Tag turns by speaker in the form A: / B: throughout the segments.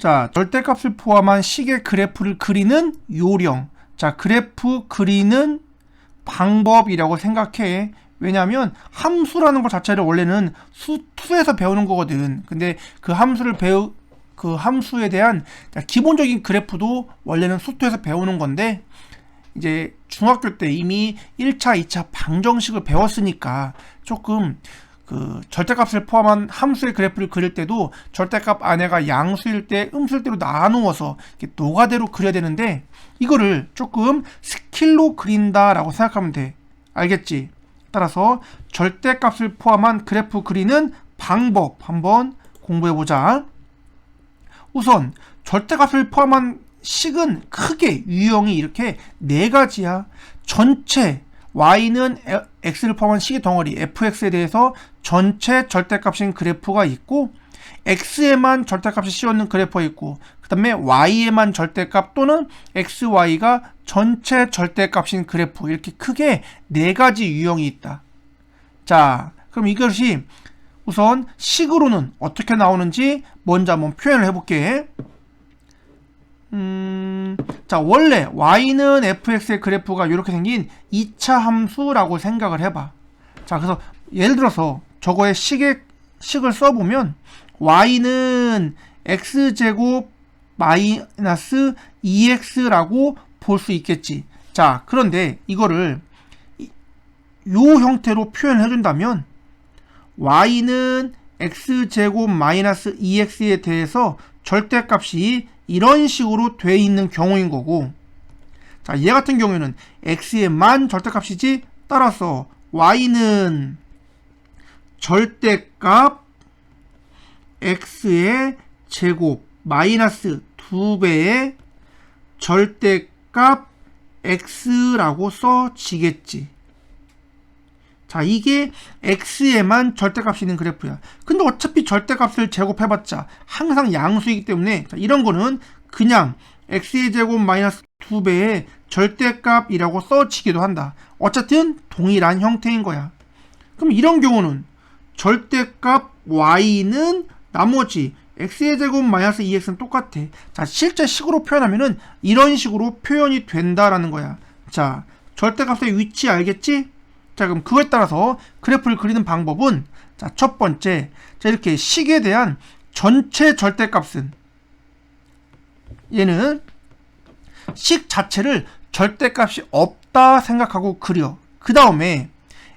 A: 자, 절대값을 포함한 식의 그래프를 그리는 요령. 자, 그래프 그리는 방법이라고 생각해. 왜냐하면 함수라는 것 자체를 원래는 수2에서 배우는 거거든. 근데 그 함수를 배우 그 함수에 대한 기본적인 그래프도 원래는 수2에서 배우는 건데 이제 중학교 때 이미 1차, 2차 방정식을 배웠으니까 조금 그 절대값을 포함한 함수의 그래프를 그릴 때도 절대값 안에가 양수일 때 음수일 때로 나누어서 이렇게 노가대로 그려야 되는데 이거를 조금 스킬로 그린다라고 생각하면 돼. 알겠지? 따라서 절대값을 포함한 그래프 그리는 방법 한번 공부해 보자. 우선 절대값을 포함한 식은 크게 유형이 이렇게 네 가지야. 전체 y는 x를 포함한 식의 덩어리 fx에 대해서 전체 절대값인 그래프가 있고 x에만 절대값이 씌워있는 그래프가 있고 그 다음에 y에만 절대값 또는 xy가 전체 절대값인 그래프 이렇게 크게 네 가지 유형이 있다. 자 그럼 이것이 우선 식으로는 어떻게 나오는지 먼저 한번 표현을 해볼게. 음, 자, 원래 y는 fx의 그래프가 이렇게 생긴 2차 함수라고 생각을 해봐. 자, 그래서 예를 들어서 저거의 식의, 식을 써보면 y는 x제곱 마이너스 2x라고 볼 수 있겠지. 자, 그런데 이거를 요 형태로 표현해 준다면 y는 x제곱 마이너스 2x에 대해서 절대값이 이런 식으로 돼 있는 경우인 거고 자, 얘 같은 경우에는 x의만 절대값이지 따라서 y는 절대값 x의 제곱 마이너스 2배의 절대값 x라고 써지겠지. 자, 이게 x에만 절대값이 있는 그래프야. 근데 어차피 절대값을 제곱해봤자 항상 양수이기 때문에 자, 이런 거는 그냥 x의 제곱 마이너스 2배의 절대값이라고 써지기도 한다. 어쨌든 동일한 형태인 거야. 그럼 이런 경우는 절대값 y는 나머지 x의 제곱 마이너스 2x는 똑같아. 자, 실제 식으로 표현하면은 이런 식으로 표현이 된다라는 거야. 자, 절대값의 위치 알겠지? 자, 그럼 그거에 따라서 그래프를 그리는 방법은 자, 첫 번째. 자, 이렇게 식에 대한 전체 절대값은 얘는 식 자체를 절대값이 없다 생각하고 그려. 그 다음에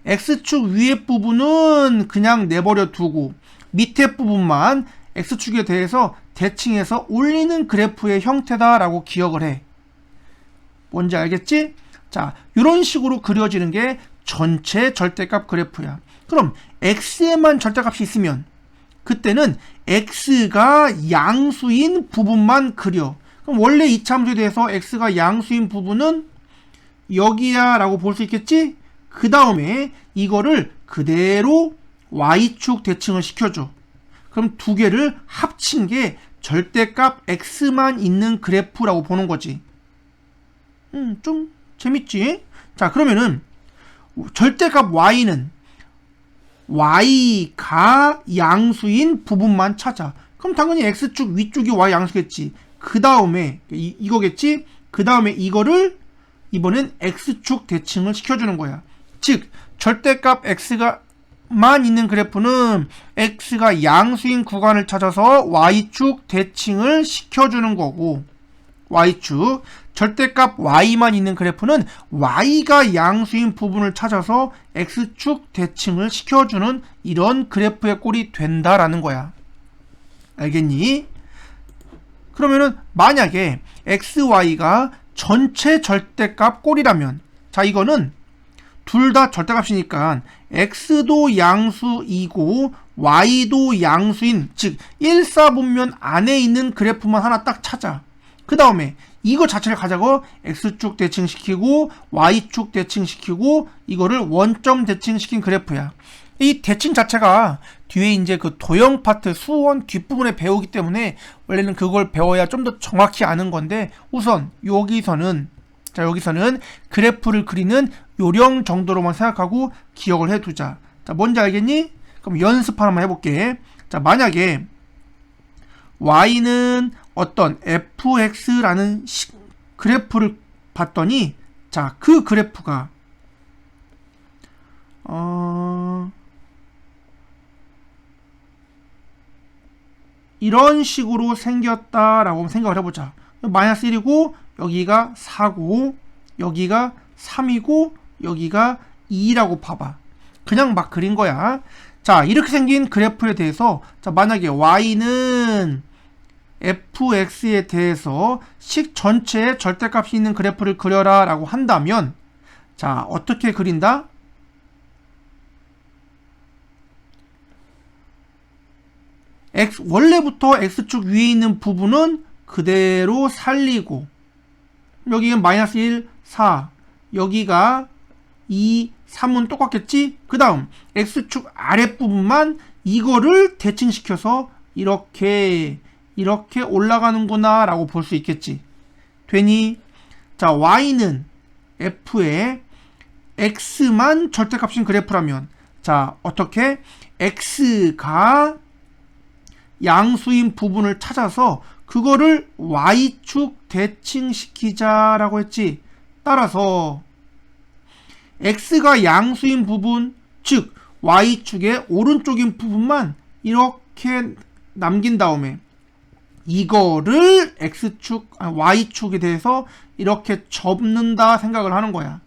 A: x축 위에 부분은 그냥 내버려 두고 밑에 부분만 x축에 대해서 대칭해서 올리는 그래프의 형태다라고 기억을 해. 뭔지 알겠지? 자, 이런 식으로 그려지는 게 전체 절대값 그래프야. 그럼 x에만 절대값이 있으면 그때는 x가 양수인 부분만 그려. 그럼 원래 이 참수에 대해서 x가 양수인 부분은 여기야 라고 볼 수 있겠지? 그 다음에 이거를 그대로 y축 대칭을 시켜줘. 그럼 두 개를 합친 게 절대값 x만 있는 그래프라고 보는 거지. 음, 좀 재밌지? 자, 그러면은 절대값 y는 y가 양수인 부분만 찾아. 그럼 당연히 x축 위쪽이 y 양수겠지. 그 다음에 이, 거겠지 그 다음에 이거를 이번엔 x축 대칭을 시켜주는 거야. 즉 절대값 x가 만 있는 그래프는 x가 양수인 구간을 찾아서 y축 대칭을 시켜주는 거고 y축 절대값 y만 있는 그래프는 y가 양수인 부분을 찾아서 x축 대칭을 시켜주는 이런 그래프의 꼴이 된다라는 거야. 알겠니? 그러면은 만약에 xy가 전체 절대값 꼴이라면 자 이거는 둘 다 절대값이니까 x도 양수이고 y도 양수인 즉 1사분면 안에 있는 그래프만 하나 딱 찾아. 그 다음에 이거 자체를 가자고 x축 대칭시키고 y축 대칭시키고 이거를 원점 대칭시킨 그래프야. 이 대칭 자체가 뒤에 이제 그 도형 파트 수원 뒷부분에 배우기 때문에 원래는 그걸 배워야 좀 더 정확히 아는 건데 우선 여기서는 자 여기서는 그래프를 그리는 요령 정도로만 생각하고 기억을 해두자. 자 뭔지 알겠니? 그럼 연습 하나만 해볼게. 자 만약에 y는 어떤 fx라는 시- 그래프를 봤더니 자, 그 그래프가 어 이런 식으로 생겼다라고 생각을 해보자. 마이너스 1이고 여기가 4고 여기가 3이고 여기가 2라고 봐봐. 그냥 막 그린 거야. 자, 이렇게 생긴 그래프에 대해서 자, 만약에 y는 fx에 대해서 식 전체에 절대값이 있는 그래프를 그려라 라고 한다면 자, 어떻게 그린다? x 원래부터 x축 위에 있는 부분은 그대로 살리고 여기는 마이너스 1, 4 여기가 2, 3은 똑같겠지? 그 다음 x축 아랫부분만 이거를 대칭시켜서 이렇게 이렇게 올라가는구나 라고 볼 수 있겠지 되니 자 y는 f에 x만 절대값인 그래프라면 자 어떻게 x가 양수인 부분을 찾아서 그거를 y축 대칭시키자라고 했지. 따라서 x가 양수인 부분, 즉 y축의 오른쪽인 부분만 이렇게 남긴 다음에 이거를 x축, 아, y축에 대해서 이렇게 접는다 생각을 하는 거야.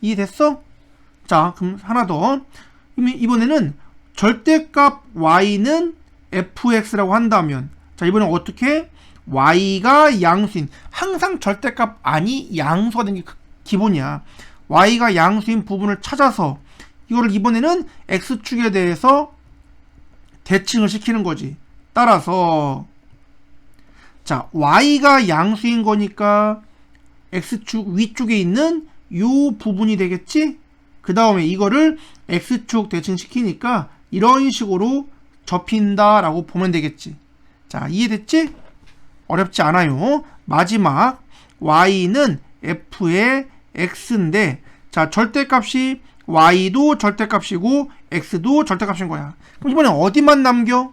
A: 이해됐어? 자, 그럼 하나 더. 이번에는 절대값 y는 fx라고 한다면 자 이번엔 어떻게 y가 양수인 항상 절대값 아니 양수가 되는 게 기본이야 y가 양수인 부분을 찾아서 이거를 이번에는 x축에 대해서 대칭을 시키는 거지 따라서 자 y가 양수인 거니까 x축 위쪽에 있는 요 부분이 되겠지 그 다음에 이거를 x축 대칭시키니까 이런 식으로 접힌다 라고 보면 되겠지. 자, 이해됐지? 어렵지 않아요. 마지막 y는 f의 x인데 자, 절대값이 y도 절대값이고 x도 절대값인 거야. 그럼 이번에 어디만 남겨?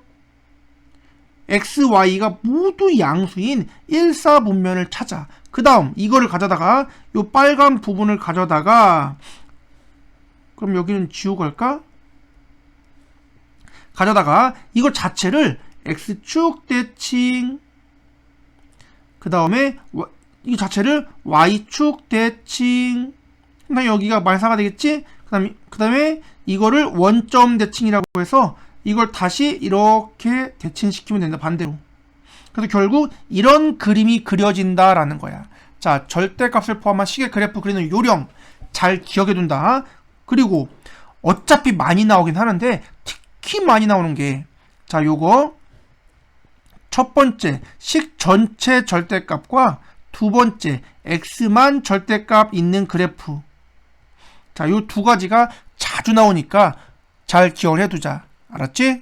A: X, y가 모두 양수인 1, 4분면을 찾아. 그 다음 이거를 가져다가 요 빨간 부분을 가져다가 그럼 여기는 지우고 갈까? 가져다가 이거 자체를 x축 대칭 그 다음에 이 자체를 y축 대칭 그다음 여기가 말사가 되겠지 그 다음에 이거를 원점 대칭이라고 해서 이걸 다시 이렇게 대칭시키면 된다 반대로 그래서 결국 이런 그림이 그려진다라는 거야 자 절대값을 포함한 시계 그래프 그리는 요령 잘 기억해 둔다 그리고 어차피 많이 나오긴 하는데 특히 많이 나오는 게, 자, 요거, 첫 번째, 식 전체 절대값과 두 번째, x만 절대값 있는 그래프. 자, 요 두 가지가 자주 나오니까 잘 기억을 해두자. 알았지?